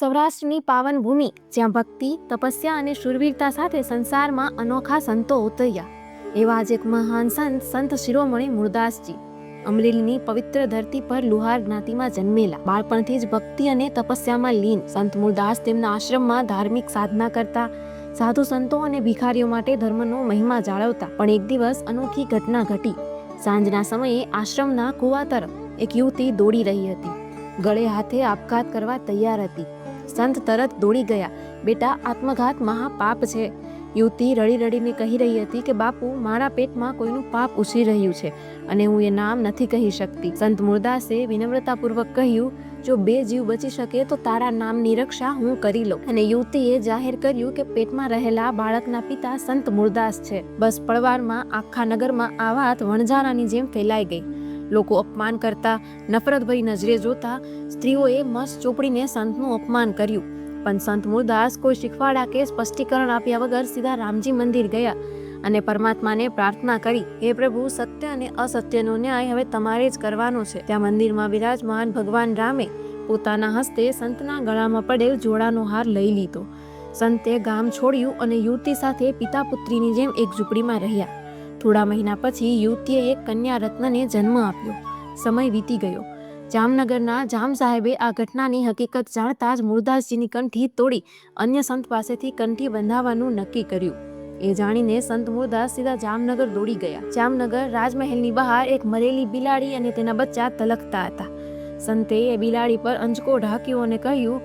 સૌરાષ્ટ્રની પાવન ભૂમિ જ્યાં ભક્તિ, તપસ્યા અને શૂરવીરતા સાથે સંસારમાં અનોખા સંતો ઉતર્યા. એવા જ એક મહાન સંત સંત શિરોમણી મૂળદાસજી અમરેલીની પવિત્ર ધરતી પર લુહાર જ્ઞાતિમાં જન્મેલા. બાળપણથી જ ભક્તિ અને તપસ્યામાં લીન. સંત મૂળદાસ તેમના આશ્રમમાં ધાર્મિક સાધના કરતા, સાધુ સંતો અને ભિખારીઓ માટે ધર્મનો મહિમા જાળવતા. પણ એક દિવસ અનોખી ઘટના ઘટી. સાંજના સમયે આશ્રમના કુવા તરફ એક યુવતી દોડી રહી હતી. ગળે હાથે આપઘાત કરવા તૈયાર હતી. સંત તરત દોડી ગયા. બેટા, આત્મઘાત મહાપાપ છે. યુવતી રડી રડીને કહી રહી હતી કે, બાપુ, મારા પેટમાં કોઈનું પાપ ઉછરી રહ્યું છે અને હું એ નામ નથી કહી શકતી. સંત મુરદાસે વિનમ્રતાપૂર્વક કહ્યું, જો બે જીવ બચી શકે તો તારા નામની રક્ષા હું કરી લઉં. અને યુવતીએ જાહેર કર્યું કે, પેટમાં રહેલા બાળકના પિતા સંત મુરદાસ છે. બસ પળવારમાં આખા નગરમાં આ વાત વણઝારાની જેમ ફેલાઈ ગઈ. લોકો અપમાન કરતા, નફરતભરી નજરે જોતા, સ્ત્રીઓએ મસ ચોપડીને સંતનું અપમાન કર્યું. પણ સંત મૂળદાસ કોઈ શીખવાડા કે સ્પષ્ટીકરણ આપ્યા વગર સીધા રામજી મંદિર ગયા અને પરમાત્માને પ્રાર્થના કરી, હે પ્રભુ, સત્ય અને અસત્યનો ન્યાય હવે તમારે જ કરવાનો છે. ત્યાં મંદિરમાં બિરાજમાન ભગવાન રામે પોતાના હસ્તે સંતના ગળામાં પડેલ જોડાનો હાર લઈ લીધો. સંતે ગામ છોડ્યું અને યુવતી સાથે પિતા પુત્રીની જેમ એક ઝૂંપડીમાં રહ્યા. થોડા મહિના પછી યુવતીએ એક કન્યા રત્નને જન્મ આપ્યો. સમય વીતી ગયો. જામનગરના જામ સાહેબે આ ઘટનાની હકીકત જાણતા જ મૂળદાસજીની કંઠી તોડી અન્ય સંત પાસેથી કંઠી બંધાવવાનું નક્કી કર્યું. એ જાણીને સંત મૂળદાસ સીધા જામનગર દોડી ગયા. જામનગર રાજમહેલની બહાર એક મરેલી બિલાડી અને તેના બચ્ચા તલકતા હતા. સંતે એ બિલાડી પર અંજકો ઢાંક્યો અને કહ્યું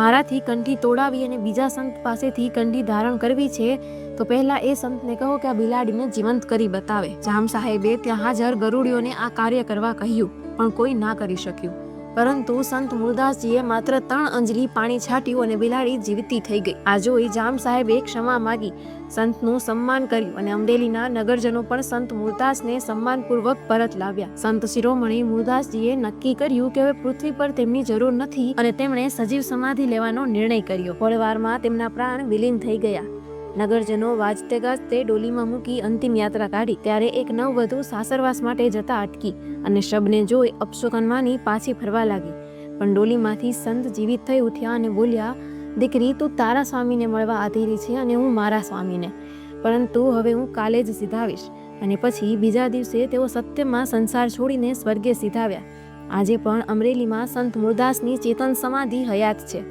મારાથી કંઠી તોડાવી અને બીજા સંત પાસેથી કંઠી ધારણ કરવી છે, તો પહેલા એ સંતને કહો કે આ બિલાડીને જીવંત કરી બતાવે. જામ સાહેબે ત્યાં હાજર ગરુડીઓને આ કાર્ય કરવા કહ્યું, પણ કોઈ ના કરી શક્યું. પરંતુ સંત મુરદાસજીએ માત્ર ત્રણ અંજલિ પાણી છાટ્યું અને બિલાડી જીવતી થઈ ગઈ. આ જોઈ જામ સાહેબે ક્ષમા માગી. સંતનું સન્માન કર્યું અને અમરેલીના નગરજનો પણ સંત મુરદાસને સન્માનપૂર્વક પરત લાવ્યા. સંત શિરોમણી મુરદાસજીએ નક્કી કર્યું કે હવે પૃથ્વી પર તેમની જરૂર નથી અને તેમણે સજીવ સમાધિ લેવાનો નિર્ણય કર્યો. થોડીવારમાં તેમના પ્રાણ વિલીન થઈ ગયા. નગરજનો વાજતે ગાજતે ડોલીમાં મૂકી અંતિમ યાત્રા કાઢી. ત્યારે એક નવવધુ સાસરવાસ માટે જતા અટકી અને શબને જોઈ અપશુકનમાંની પાછી ફરવા લાગી. પણ ડોલીમાંથી સંત જીવિત થઈ ઉઠ્યા અને બોલ્યા, દીકરી, તું તારા સ્વામીને મળવા આધેરી છે અને હું મારા સ્વામીને. પરંતુ હવે હું કાલે જ સીધાવીશ. અને પછી બીજા દિવસે તેઓ સત્યમાં સંસાર છોડીને સ્વર્ગે સીધાવ્યા. આજે પણ અમરેલીમાં સંત મુરદાસની ચેતન સમાધિ હયાત છે.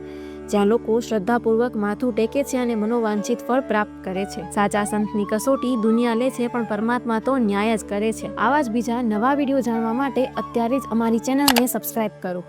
જ્યાં લોકો શ્રદ્ધાપૂર્વક માથું ટેકે છે અને મનોવાંછિત ફળ પ્રાપ્ત કરે છે. સાચા સંતની કસોટી દુનિયા લે છે, પણ પરમાત્મા તો ન્યાય જ કરે છે. આવા જ બીજા નવા વીડિયો જાણવા માટે અત્યારે જ અમારી ચેનલને સબસ્ક્રાઇબ કરો.